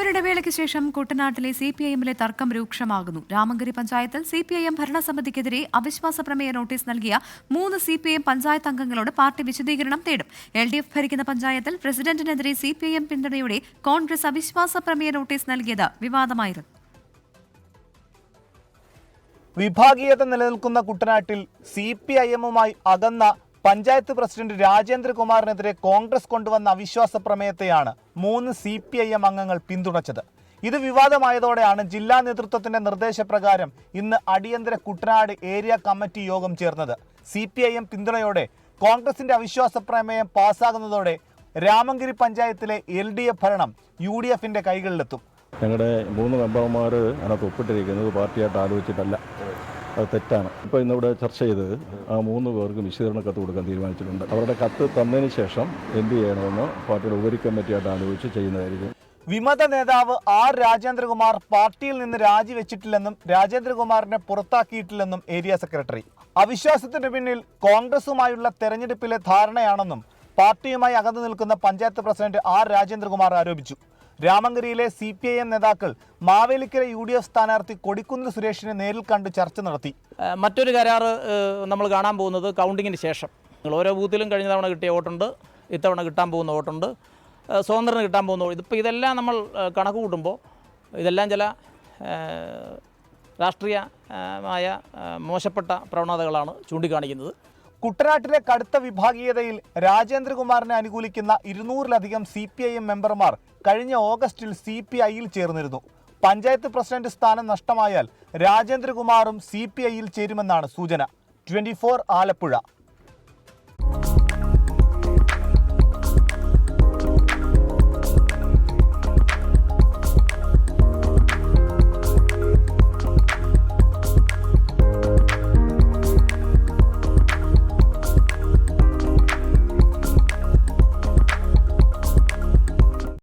ഒരിടവേളയ്ക്ക് ശേഷം കുട്ടനാട്ടിലെ സി പി ഐ എമ്മിലെ തർക്കം രൂക്ഷമാകുന്നു. രാമങ്കരി പഞ്ചായത്തിൽ സി പി ഐ എം ഭരണസമിതിക്കെതിരെ അവിശ്വാസ പ്രമേയ നോട്ടീസ് നൽകിയ മൂന്ന് C P I M panchayat അംഗങ്ങളോട് party വിശദീകരണം തേടും. എൽ ഡി എഫ് ഭരിക്കുന്ന പഞ്ചായത്തിൽ പ്രസിഡന്റിനെതിരെ സി പി ഐ എം പിന്തുണയോടെ കോൺഗ്രസ് അവിശ്വാസ പ്രമേയ നോട്ടീസ് നൽകിയത് വിവാദമായിരുന്നു. വിഭാഗീയത നിലനിൽക്കുന്ന കുട്ടനാട്ടിൽ സി പി ഐ എമ്മുമായി അകന്ന പഞ്ചായത്ത് പ്രസിഡന്റ് രാജേന്ദ്രകുമാറിനെതിരെ കോൺഗ്രസ് കൊണ്ടുവന്ന അവിശ്വാസ പ്രമേയത്തെയാണ് മൂന്ന് സി പി ഐ എം അംഗങ്ങൾ പിന്തുണച്ചത്. ഇത് വിവാദമായതോടെയാണ് ജില്ലാ നേതൃത്വത്തിന്റെ നിർദ്ദേശപ്രകാരം ഇന്ന് അടിയന്തര കുട്ടനാട് ഏരിയ കമ്മിറ്റി യോഗം ചേർന്നത്. സി പി ഐ എം പിന്തുണയോടെ കോൺഗ്രസിന്റെ അവിശ്വാസ പ്രമേയം പാസ്സാകുന്നതോടെ രാമങ്കിരി പഞ്ചായത്തിലെ എൽ ഡി എഫ് ഭരണം യു ഡി എഫിന്റെ കൈകളിലെത്തും. ഞങ്ങളുടെ മൂന്ന് മെമ്പർമാർ അതിനകത്ത് ഒപ്പിട്ടിരിക്കുന്നത് പാർട്ടിയായിട്ട് ആലോചിച്ചിട്ടല്ല. അത് തെറ്റാണ്. ഇപ്പോൾ ഇന്നിവിടെ ചർച്ച ചെയ്തത് ആ മൂന്ന് പേർക്ക് വിശദീകരണ കത്ത് കൊടുക്കാൻ തീരുമാനിച്ചിട്ടുണ്ട്. അവരുടെ കത്ത് തന്നതിന് ശേഷം എന്ത് ചെയ്യണമെന്ന് പാർട്ടിയുടെ ഉപരി കമ്മിറ്റിയായിട്ട് ആലോചിച്ച് ചെയ്യുന്നതായിരിക്കും. വിമത നേതാവ് ആർ രാജേന്ദ്രകുമാർ പാർട്ടിയിൽ നിന്ന് രാജിവെച്ചിട്ടില്ലെന്നും രാജേന്ദ്രകുമാറിനെ പുറത്താക്കിയിട്ടില്ലെന്നും ഏരിയ സെക്രട്ടറി. അവിശ്വാസത്തിന് പിന്നിൽ കോൺഗ്രസുമായുള്ള തെരഞ്ഞെടുപ്പിലെ ധാരണയാണെന്നും പാർട്ടിയുമായി അകന്നു നിൽക്കുന്ന പഞ്ചായത്ത് പ്രസിഡന്റ് ആർ രാജേന്ദ്രകുമാർ ആരോപിച്ചു. രാമങ്കരിയിലെ സി പി ഐ എം നേതാക്കൾ മാവേലിക്കര യു ഡി എഫ് സ്ഥാനാർത്ഥി കൊടിക്കുന്നിൽ സുരേഷിനെ നേരിൽ കണ്ട് ചർച്ച നടത്തി. മറ്റൊരു കരാറ് നമ്മൾ കാണാൻ പോകുന്നത് കൗണ്ടിങ്ങിന് ശേഷം. നിങ്ങൾ ഓരോ ബൂത്തിലും കഴിഞ്ഞ തവണ കിട്ടിയ വോട്ടുണ്ട് ഇത്തവണ കിട്ടാൻ പോകുന്ന വോട്ടുണ്ട്. സ്വതന്ത്രന് കിട്ടാൻ പോകുന്ന ഇതിപ്പോൾ ഇതെല്ലാം നമ്മൾ കണക്ക് കൂട്ടുമ്പോൾ ഇതെല്ലാം ചില രാഷ്ട്രീയമായ മോശപ്പെട്ട പ്രവണതകളാണ് ചൂണ്ടിക്കാണിക്കുന്നത്. കുട്ടനാട്ടിലെ കടുത്ത വിഭാഗീയതയിൽ രാജേന്ദ്രകുമാറിനെ അനുകൂലിക്കുന്ന ഇരുന്നൂറിലധികം സി പി ഐ എം മെമ്പർമാർ കഴിഞ്ഞ ഓഗസ്റ്റിൽ സി പി ഐയിൽ ചേർന്നിരുന്നു. പഞ്ചായത്ത് പ്രസിഡന്റ് സ്ഥാനം നഷ്ടമായാൽ രാജേന്ദ്രകുമാറും സി പി ഐയിൽ ചേരുമെന്നാണ് സൂചന. ട്വന്റി ആലപ്പുഴ.